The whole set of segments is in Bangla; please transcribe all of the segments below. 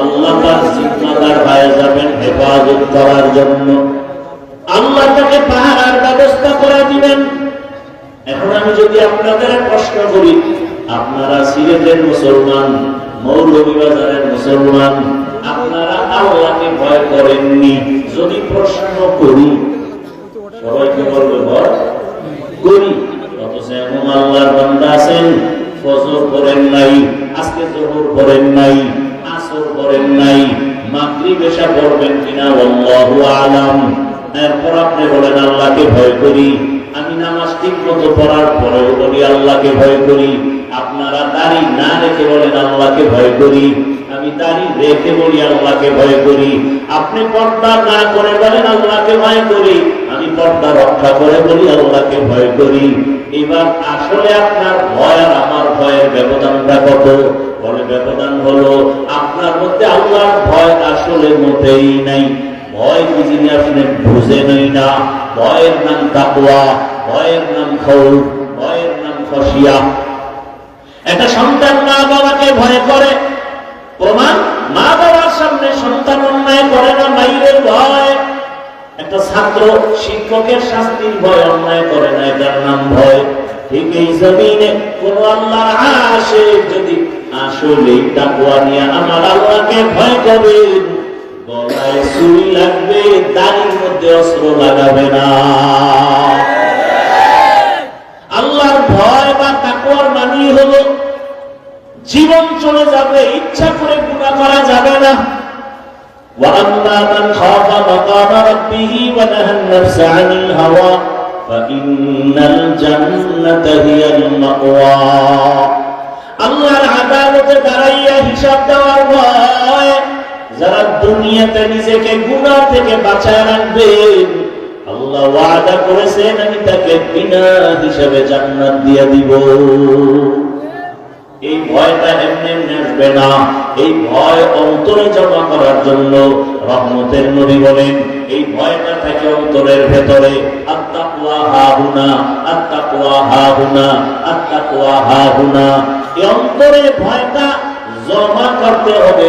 আল্লাহ তার জিম্মাদার যাবেন হেফাজত করার জন্য। আল্লাহ তাকে পাহারার ব্যবস্থা করে দিবেন। এখন আমি যদি আপনাদের প্রশ্ন করি, আপনারা সিলেটের মুসলমান, মৌলভীবাজারের মুসলমান, আপনারা আল্লাহকে ভয় করেননি? যদি প্রশ্ন করি, সবাইকে বলবে ভয়? করি। অথচ আল্লাহর বান্দা আছেন, ফজর করেন নাই, আজকে জোহর করেন নাই। আসর করেন নাই এসা পড়বেন কিনা, আল্লাহু আলাম। এরপর আপনি বলেন, আল্লাহকে ভয় করি। আমি নামাজ ঠিক মতো পড়ার পরেও বলি আল্লাহকে ভয় করি, আপনারা দাড়ি না রেখে বলেন, আল্লাহকে ভয় করি। আমি দাড়ি রেখে বলি, আল্লাহকে ভয় করি। আপনি পর্দা না করে বলেন, আল্লাহকে ভয় করি। পর্দা রক্ষা করে বলি, আল্লাহকে ভয় করি। এবার আসলে আপনার ভয় আর আমার ভয়ের ব্যবধানটা কত? বলে ব্যবধান হলো, আপনার মধ্যে আল্লাহর ভয় আসলে মোটেই নাই। ভয় কি জিনিস আপনি বুঝেনই না? ভয়ের নাম তাকুয়া ভয়ের নাম খৌফ, ভয়ের নাম খসিয়া। একটা সন্তান মা বাবাকে ভয় করে। প্রমাণ মা বাবার সামনে সন্তান অন্যায় করে না মাইরের ভয়। একটা ছাত্র শিক্ষকের শাস্তির ভয় অন্যায় করে না এটার নাম ভয়। ঠিক এই জমিনে কোন আল্লাহ আসে যদি আসলে তাকুয়া নিয়ে আমার আল্লাহকে ভয় করে, গলায় সুই লাগবে, দাড়ির মধ্যে অস্ত্র লাগাবে না। مقام ربه ونهى النفس عن الهوى فإن الجنة هي المأوى আল্লাহর আদালতে দাঁড়াইয়া হিসাব দেওয়ার ভয় যারা দুনিয়াতে নিজেকে গুণা থেকে বাঁচায় রাখবেন আল্লাহ ওয়াদা করেছেন আমি তাকে বিনা হিসাবে জান্নাত দিয়ে দিব এই ভয়টা এমনি এমনি আসবে না এই ভয় অন্তরে জমা করার জন্য রহমতের নবী বলেন, এই ভয়টা থাকে অন্তরের ভেতরে। আত্মাকুয়া হাহুনা আত্মাকুয়া হাহুনা আত্মাকুয়া হাহুনা। এই অন্তরে ভয়টা জমা করতে হবে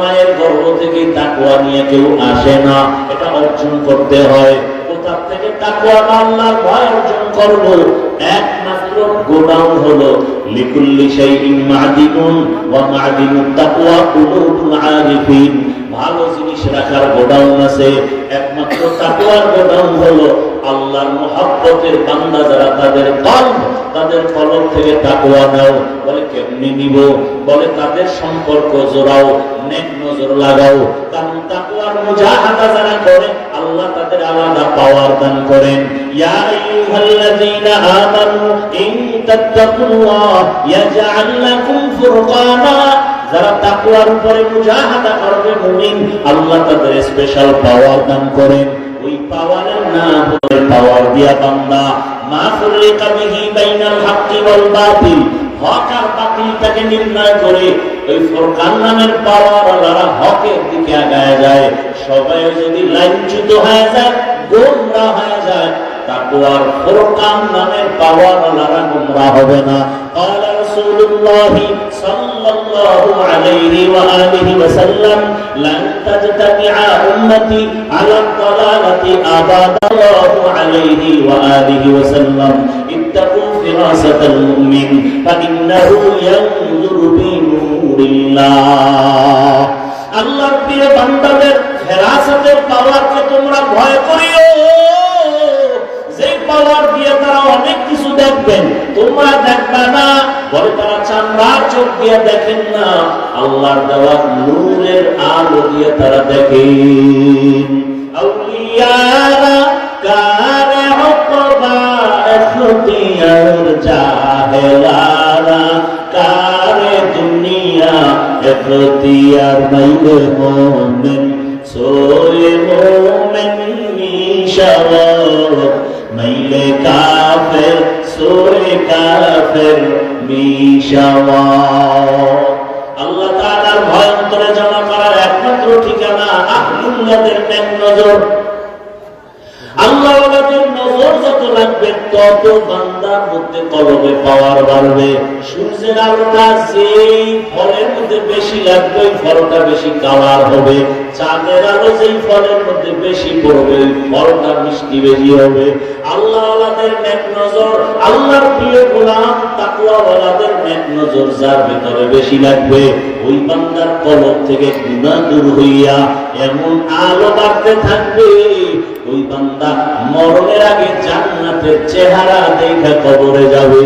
মায়ের গর্ভ থেকে তাকুয়া নিয়ে কেউ আসে না, এটা অর্জন করতে হয়। কোথা থেকে তাকুয়া বা আল্লাহর ভয় অর্জন করব? একমাত্র গোডাউন হলো, লিকুল্লি শাইইন মাদিনুন ওয়া মাদিনুত তাকওয়া কুলুবুল আরিফিন। ভালো জিনিস রাখার গোডাউন আছে। একমাত্র তাকওয়ার গোডাউন হলো আল্লাহর মহব্বতের বান্দা যারা তাদের কলব তাদের কলব থেকে তাকওয়া নাও। বলে, কেমনি নিব? বলে, তাদের সম্পর্ক জোড়াও, নেক নজর লাগাও। কারণ তাকওয়ার মুজাহাদা যারা করে, আল্লাহ তাদের আলাদা পাওয়ার দান করেন। ইয়া আমানু ইন তাত্তাকুল্লাহ, ইয়াজআল লাকুম ফুরকানা যারা তাকওয়ার উপরে মুজাহাদা করবে মুমিন, আল্লাহ তাদের স্পেশাল পাওয়ার দান করেন। ওই পাওয়ারের নাম হলো পাওয়ার দিয়া বান্দা। মা ফুররিকা বিহি বাইনাল হাক্কি ওয়াল বাতিল। হক আর বাতিলটাকে নির্ণয় করে ওই ফুরকান নামের পাওয়ার আল্লাহরা হকের দিকে আগায় যায়। সবাই যদি লাইনচ্যুত হয়ে যায়, গোমরা হয়ে তাকওয়ার ফুরকান নামের পাওয়ার আল্লাহরা গোমরা হবে না قال رسول الله صلى الله عليه وآله وسلم لن تجتمع أمتي على الضلالة أبدا الله عليه وآله وسلم اتقوا فراسة المؤمن فإنه ينظر بنور الله আল্লাহর প্রিয় বান্দাদের ফেরাসতের পাওয়ারকে তোমরা ভয় করিও যে পাওয়ার দিয়ে তারা অনেক কিছু দেখবেন। তোমরা দেখবে না, বলে তারা চামড়ার চোখ দিয়ে দেখেন না। আল্লাহর দেওয়া নূরের আলো দিয়ে তারা দেখেন আউলিয়ারা কারে মোমেন সোয়ে কাফের আল্লাহ তাআলার ভয়ন্তরে জমা করার একমাত্র ঠিকানা আহলুল্লাহদের নেক নজর। আল্লাহ নজর যত লাগবে তত বান্দার মধ্যে কলবে পাওয়ার বাড়বে। সূর্যের আলোটা যেই মধ্যে বেশি লাগবে, ফলটা বেশি কালার হবে। চাঁদের আলো যেই ফলের মধ্যে বেশি পড়বে, ফলটা মিষ্টি বেশি হবে আল্লাহ মরণের আগে জান্নাতের চেহারা দেখে কবরে যাবে।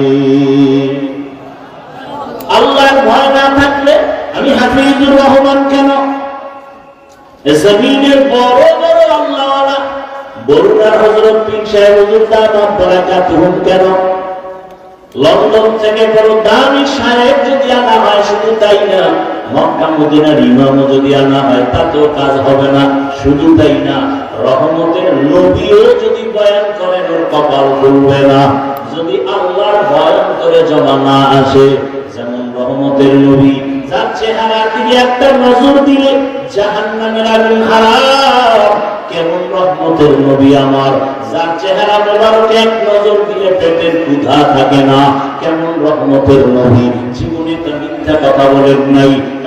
আল্লাহর ভয় না থাকলে আমি হাফিজুর রহমান কেন? জমিনের বড় বড় আল্লাহওয়ালা, বরুণার হজরত পীর সাহেব হুজুর দামাত বারাকাতুহুম কেন? লন্ডন থেকে বড় দামি সাহেব যদি আনা হয়, শুধু তাই না, মক্কা মদিনার ইমামও যদি আনা হয় তাতেও কাজ হবে না, শুধু তাই না, রহমতের নবীও যদি বয়ান করেন, ওর কপাল খুলবে না। যদি আল্লাহর বয়ান করে জমা না আসে, যেমন রহমতের নবী যার চেহারার দিকে একটা নজর দিলে জাহান নামের আগুন হারাম কেমন রহমতের নবী আমার, যার চেহারা মোবারক এক নজর দিলে পেটের ক্ষুধা থাকে না। কেমন রহমতের নবী, জীবনে তো মিথ্যা কথা বলেন নাই।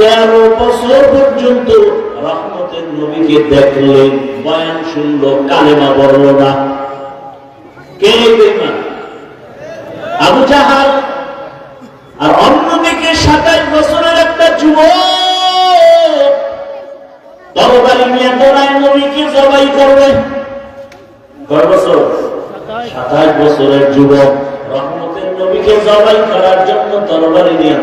তেরো বছর পর্যন্ত রহমতের নবীকে দেখলেন বয়ান শুনলো, কালেমা বলল না। কে বেইমান আবু জাহাল। আর অন্যদিকে সাতাশ বছরের একটা যুবক তরবারি নিয়ে দৌড়ায় নবীকে জবাই করবে। কয় বছর? সাতাইশ বছরের যুবক। জবাই করার জন্য নিয়ে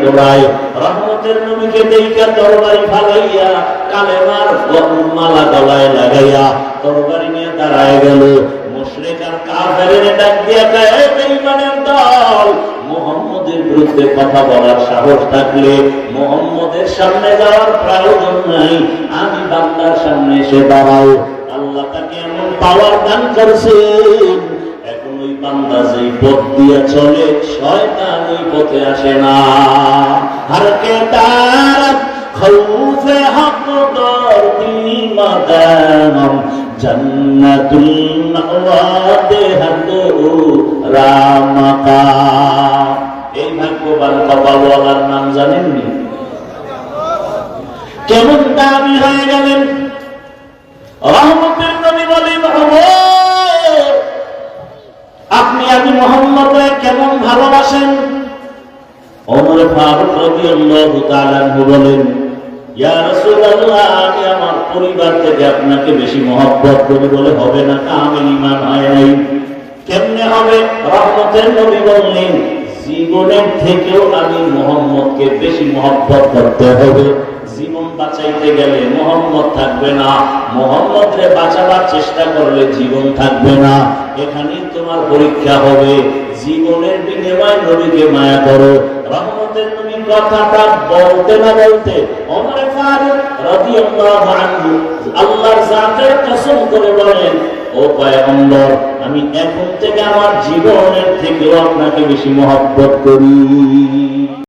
মোহাম্মদের বিরুদ্ধে কথা বলার সাহস থাকলে মোহাম্মদের সামনে যাওয়ার প্রয়োজন নাই। আমি বান্দার সামনে এসে দাঁড়াও। আল্লাহ তাকে এমন পাওয়ার দান ওই বান্দা যেই পথ চলে, শয়তান ওই পথে আসে না। আর কে তার খৌফে হক মাদানম জান্নাতুল হাদু রামাকা। এই ভাগ্যবান কপালওয়ালার নাম জানেননি? কেমন দাবি হয়ে গেলেন? রহমতের নবী বলেন আপনি আমি মোহাম্মদ কেমন ভালোবাসেন? ওমর ফারুক রাদিয়াল্লাহু তাআলা বলেন, ইয়া আমি আমার পরিবার থেকে আপনাকে বেশি মহব্বত করি বলে হবে না হয় নাই। কেমনে হবে? রহমতের নবী বললেন, জীবনের থেকেও আমি মোহাম্মদকে বেশি মহব্বত করতে হবে। জীবন বাঁচাইতে গেলে মোহাম্মদ থাকবে না। মোহাম্মদ রে বাঁচাবার চেষ্টা করলে জীবন থাকবে না। এখানেই তোমার পরীক্ষা হবে। জীবনের বিনিময় নবীকে মায়া করো। রহমতের নবী কথাটা বলতে না বলতে ওমর ফারুক রাদিয়াল্লাহু আনহু আল্লাহর জাতের কসম করে বলেন, ও পয়গম্বর, আমি এখন থেকে আমার জীবনের থেকেও আপনাকে বেশি মহব্বত করি।